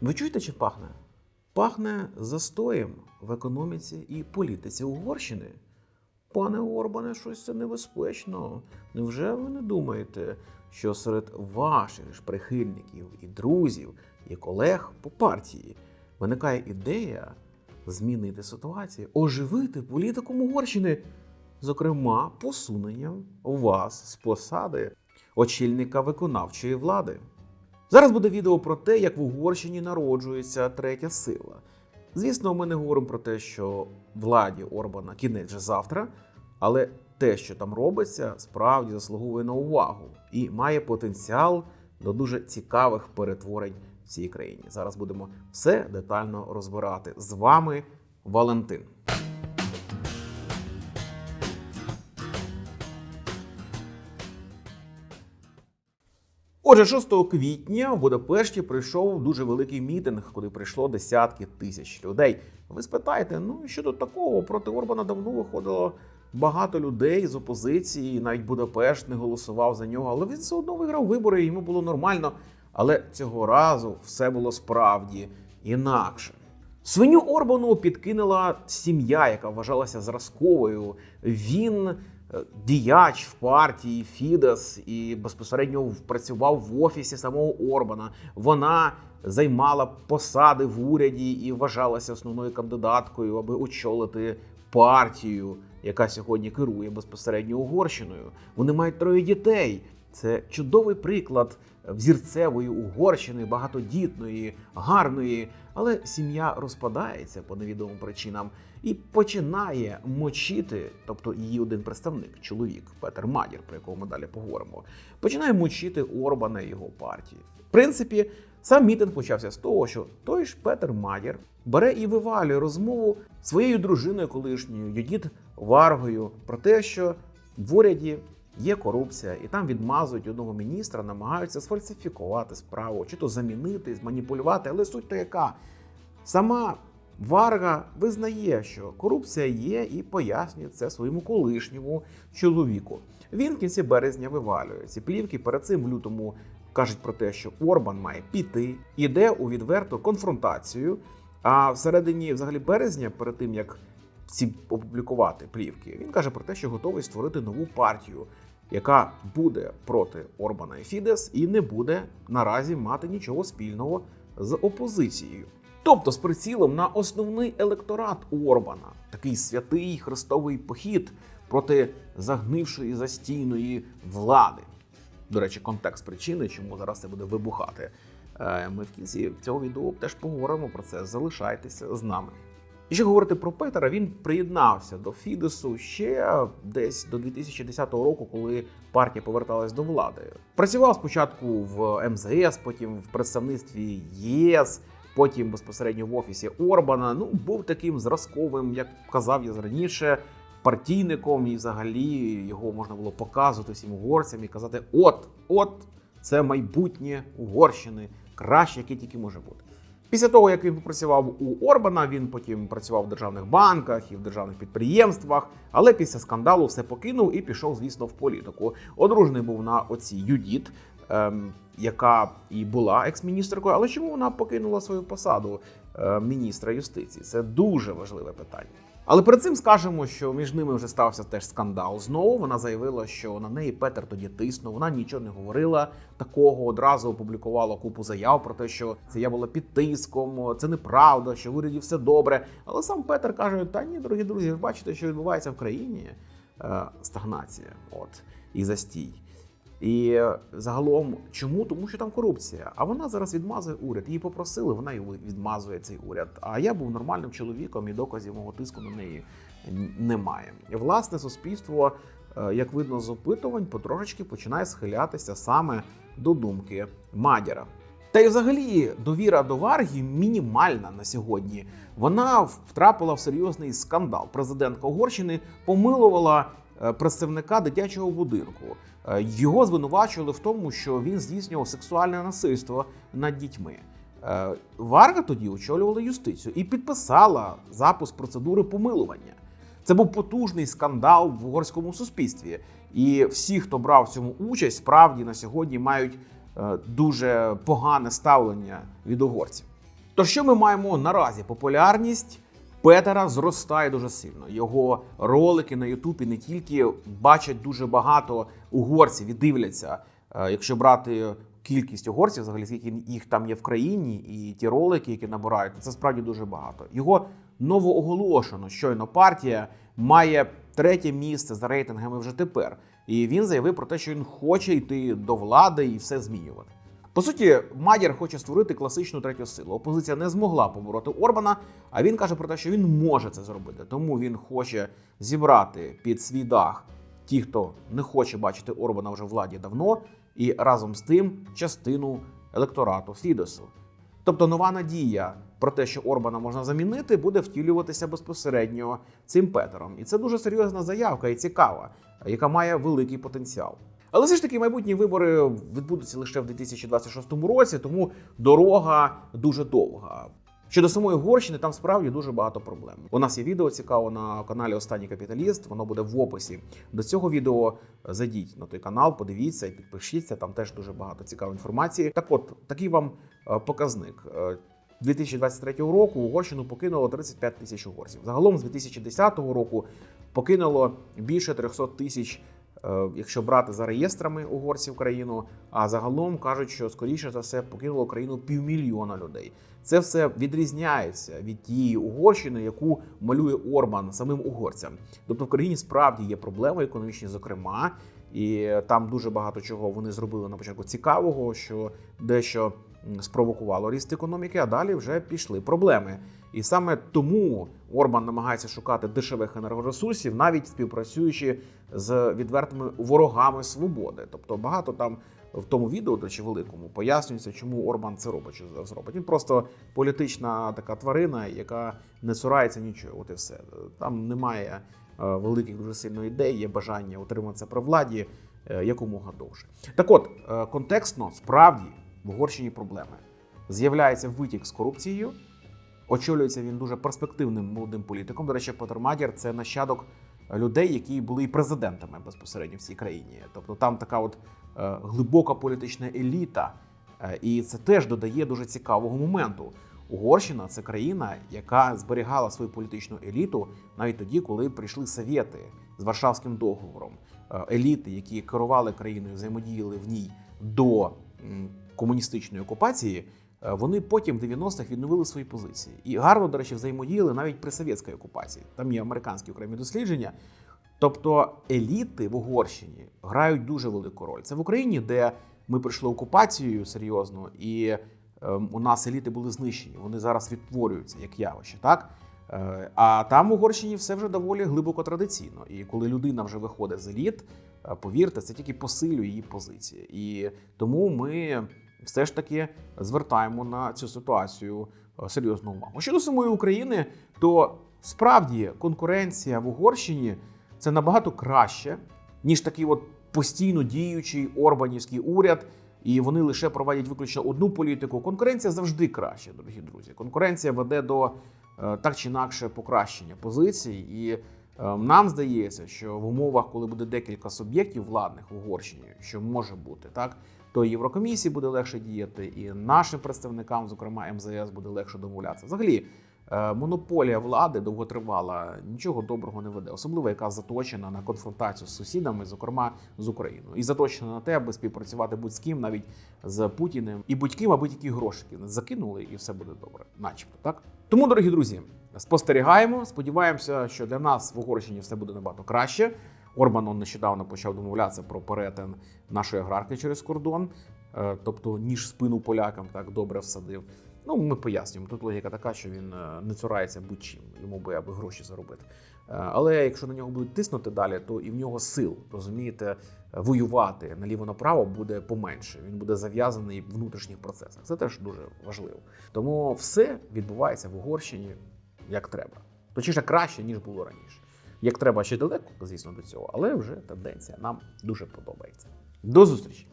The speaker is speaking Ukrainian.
Ви чуєте, чим пахне? Пахне застоєм в економіці і політиці Угорщини. Пане Орбане, щось це небезпечно. Невже ви не думаєте, що серед ваших ж прихильників і друзів і колег по партії виникає ідея змінити ситуацію, оживити політику Угорщини, зокрема, посуненням вас з посади очільника виконавчої влади? Зараз буде відео про те, як в Угорщині народжується третя сила. Звісно, ми не говоримо про те, що владі Орбана кінець вже завтра, але те, що там робиться, справді заслуговує на увагу і має потенціал до дуже цікавих перетворень в цій країні. Зараз будемо все детально розбирати. З вами Валентин. Отже, 6 квітня в Будапешті прийшов дуже великий мітинг, куди прийшло десятки тисяч людей. Ви спитаєте, ну що тут такого? Проти Орбана давно виходило багато людей з опозиції, навіть Будапешт не голосував за нього, але він все одно виграв вибори, і йому було нормально. Але цього разу все було справді інакше. Свиню Орбану підкинула сім'я, яка вважалася зразковою. Він діяч в партії Фідес і безпосередньо працював в офісі самого Орбана. Вона займала посади в уряді і вважалася основною кандидаткою, аби очолити партію, яка сьогодні керує безпосередньо Угорщиною. Вони мають троє дітей. Це чудовий приклад взірцевої Угорщини, багатодітної, гарної, але сім'я розпадається по невідомим причинам і починає мочити, тобто її один представник, чоловік Петер Мадір, про якого ми далі поговоримо, починає мочити Орбана і його партії. В принципі, сам мітинг почався з того, що той ж Петер Мадір бере і вивалює розмову своєю дружиною колишньою Юдіт Варгою про те, що в уряді є корупція, і там відмазують одного міністра, намагаються сфальсифікувати справу, чи то замінити, зманіпулювати. Але суть то яка сама Варга визнає, що корупція є, і пояснює це своєму колишньому чоловіку. Він в кінці березня вивалює ці плівки. Перед цим в лютому кажуть про те, що Орбан має піти, іде у відверту конфронтацію. А всередині, взагалі, березня, перед тим як ці опублікувати плівки, він каже про те, що готовий створити нову партію, яка буде проти Орбана і Фідес, і не буде наразі мати нічого спільного з опозицією. Тобто з прицілом на основний електорат Орбана, такий святий хрестовий похід проти загнившої застійної влади. До речі, контекст причини, чому зараз це буде вибухати. е, Ми в кінці цього відео теж поговоримо про це. Залишайтеся з нами. І ще говорити про Петера, він приєднався до Фідесу ще десь до 2010 року, коли партія поверталась до влади. Працював спочатку в МЗС, потім в представництві ЄС, потім безпосередньо в офісі Орбана. Ну, був таким зразковим, як казав я раніше, партійником, і взагалі його можна було показувати всім угорцям і казати: от, от, це майбутнє Угорщини, краще, яке тільки може бути. Після того, як він попрацював у Орбана, він потім працював в державних банках і в державних підприємствах, але після скандалу все покинув і пішов, звісно, в політику. Одружений був на оцій Юдіт, яка і була екс-міністркою. Але чому вона покинула свою посаду е, міністра юстиції? Це дуже важливе питання. Але перед цим скажемо, що між ними вже стався теж скандал. Знову вона заявила, що на неї Петер тоді тиснув. Вона нічого не говорила такого. Одразу опублікувала купу заяв про те, що це я була під тиском, це неправда, що в уряді все добре. Але сам Петер каже: Та ні, дорогі друзі, ви бачите, що відбувається в країні Е, стагнація, от і застій. І е, загалом, чому? Тому що там корупція. А вона зараз відмазує уряд. Її попросили, вона і відмазує цей уряд. А я був нормальним чоловіком, і доказів мого тиску на неї немає. Власне суспільство, е, як видно з опитувань, потрошечки починає схилятися саме до думки Мадяра. Та й взагалі довіра до Варгі мінімальна на сьогодні. Вона втрапила в серйозний скандал. Президентка Угорщини помилувала представника дитячого будинку. Е, Його звинувачували в тому, що він здійснював сексуальне насильство над дітьми. Е, Варга тоді очолювала юстицію і підписала запуск процедури помилування. Це був потужний скандал в угорському суспільстві. І всі, хто брав в цьому участь, справді на сьогодні мають е, дуже погане ставлення від угорців. То що ми маємо наразі? Популярність Петера зростає дуже сильно. Його ролики на Ютубі не тільки бачать дуже багато угорців і дивляться. Е, Якщо брати кількість угорців, взагалі скільки їх там є в країні, і ті ролики, які набирають, це справді дуже багато. Його новооголошено щойно партія має третє місце за рейтингами вже тепер. І він заявив про те, що він хоче йти до влади і все змінювати. По суті, Мадір хоче створити класичну третю силу. Опозиція не змогла побороти Орбана, а він каже про те, що він може це зробити. Тому він хоче зібрати під свій дах ті, хто не хоче бачити Орбана вже владі давно, і разом з тим частину електорату Фідесу. Тобто нова надія про те, що Орбана можна замінити, буде втілюватися безпосередньо цим Петером. І це дуже серйозна заявка і цікава, яка має великий потенціал. Але все ж таки майбутні вибори відбудуться лише в 2026 році, тому дорога дуже довга. Щодо самої Угорщини, там справді дуже багато проблем. У нас є відео цікаво на каналі Останній капіталіст. Воно буде в описі до цього відео. Зайдіть на той канал, подивіться і підпишіться. Там теж дуже багато цікавої інформації. Так, от такий вам е, показник. Е, 2023 року Угорщину покинуло 35 тисяч угорців. Загалом з 2010 року покинуло більше 300 тисяч, е, якщо брати за реєстрами угорців країну. А загалом кажуть, що скоріше за все покинуло країну півмільйона людей. Це все відрізняється від тієї Угорщини, яку малює Орбан самим угорцям. Тобто в країні справді є проблеми економічні, зокрема, і там дуже багато чого вони зробили на початку цікавого, що дещо спровокувало ріст економіки, а далі вже пішли проблеми. І саме тому Орбан намагається шукати дешевих енергоресурсів, навіть співпрацюючи з відвертими ворогами свободи. Тобто багато там в тому відео, до речі, великому, пояснюється, чому Орбан це робить. Що зараз робить. Він просто політична така тварина, яка не цурається нічого. От і все. Там немає е, великих дуже сильно ідей, є бажання утриматися при владі е, якомога довше. Так от, е, контекстно, справді в Угорщині проблеми. З'являється витік з корупцією. Очолюється він дуже перспективним молодим політиком. До речі, Петер Мадір це нащадок людей, які були і президентами безпосередньо в цій країні. Тобто там така от е, глибока політична еліта, Е, і це теж додає дуже цікавого моменту. Угорщина це країна, яка зберігала свою політичну еліту навіть тоді, коли прийшли совєти з Варшавським договором. Е, Еліти, які керували країною, взаємодіяли в ній до комуністичної окупації. е, Вони потім в 90-х відновили свої позиції і гарно, до речі, взаємодіяли навіть при совєтській окупації. Там є американські окремі дослідження. Тобто еліти в Угорщині грають дуже велику роль. Це в Україні, де ми пройшли окупацію серйозно, і ем, у нас еліти були знищені. Вони зараз відтворюються як явище, так? Е, А там в Угорщині все вже доволі глибоко традиційно. І коли людина вже виходить з еліт, е, повірте, це тільки посилює її позиції. І тому ми все ж таки звертаємо на цю ситуацію е, серйозну увагу. Щодо самої України, то справді конкуренція в Угорщині це набагато краще, ніж такий от постійно діючий Орбанівський уряд. І вони лише проводять виключно одну політику. Конкуренція завжди краще, дорогі друзі. Конкуренція веде до е, так чи інакше покращення позицій. І нам здається, що в умовах, коли буде декілька суб'єктів владних в Угорщині, що може бути, так то Єврокомісії буде легше діяти, і нашим представникам, зокрема МЗС, буде легше домовлятися. Взагалі, е, монополія влади довготривала, нічого доброго не веде, особливо яка заточена на конфронтацію з сусідами, зокрема з Україною, і заточена на те, аби співпрацювати будь з ким, навіть з Путіним, і будь-ким, аби тільки грошики закинули, і все буде добре, начебто, так. Тому, дорогі друзі, спостерігаємо. Сподіваємося, що для нас в Угорщині все буде набагато краще. Орбан он нещодавно почав домовлятися про перетин нашої аграрки через кордон, е, тобто ніж спину полякам так добре всадив. Ну, ми пояснюємо. Тут логіка така, що він е, не цурається будь-чим, йому би аби гроші заробити. Е, Але якщо на нього будуть тиснути далі, то і в нього сил, розумієте, воювати наліво-направо буде поменше. Він буде зав'язаний в внутрішніх процесах. Це теж дуже важливо. Тому все відбувається в Угорщині як треба. Точніше, краще, ніж було раніше. Як треба ще далеко, звісно, до цього, але вже тенденція нам дуже подобається. До зустрічі!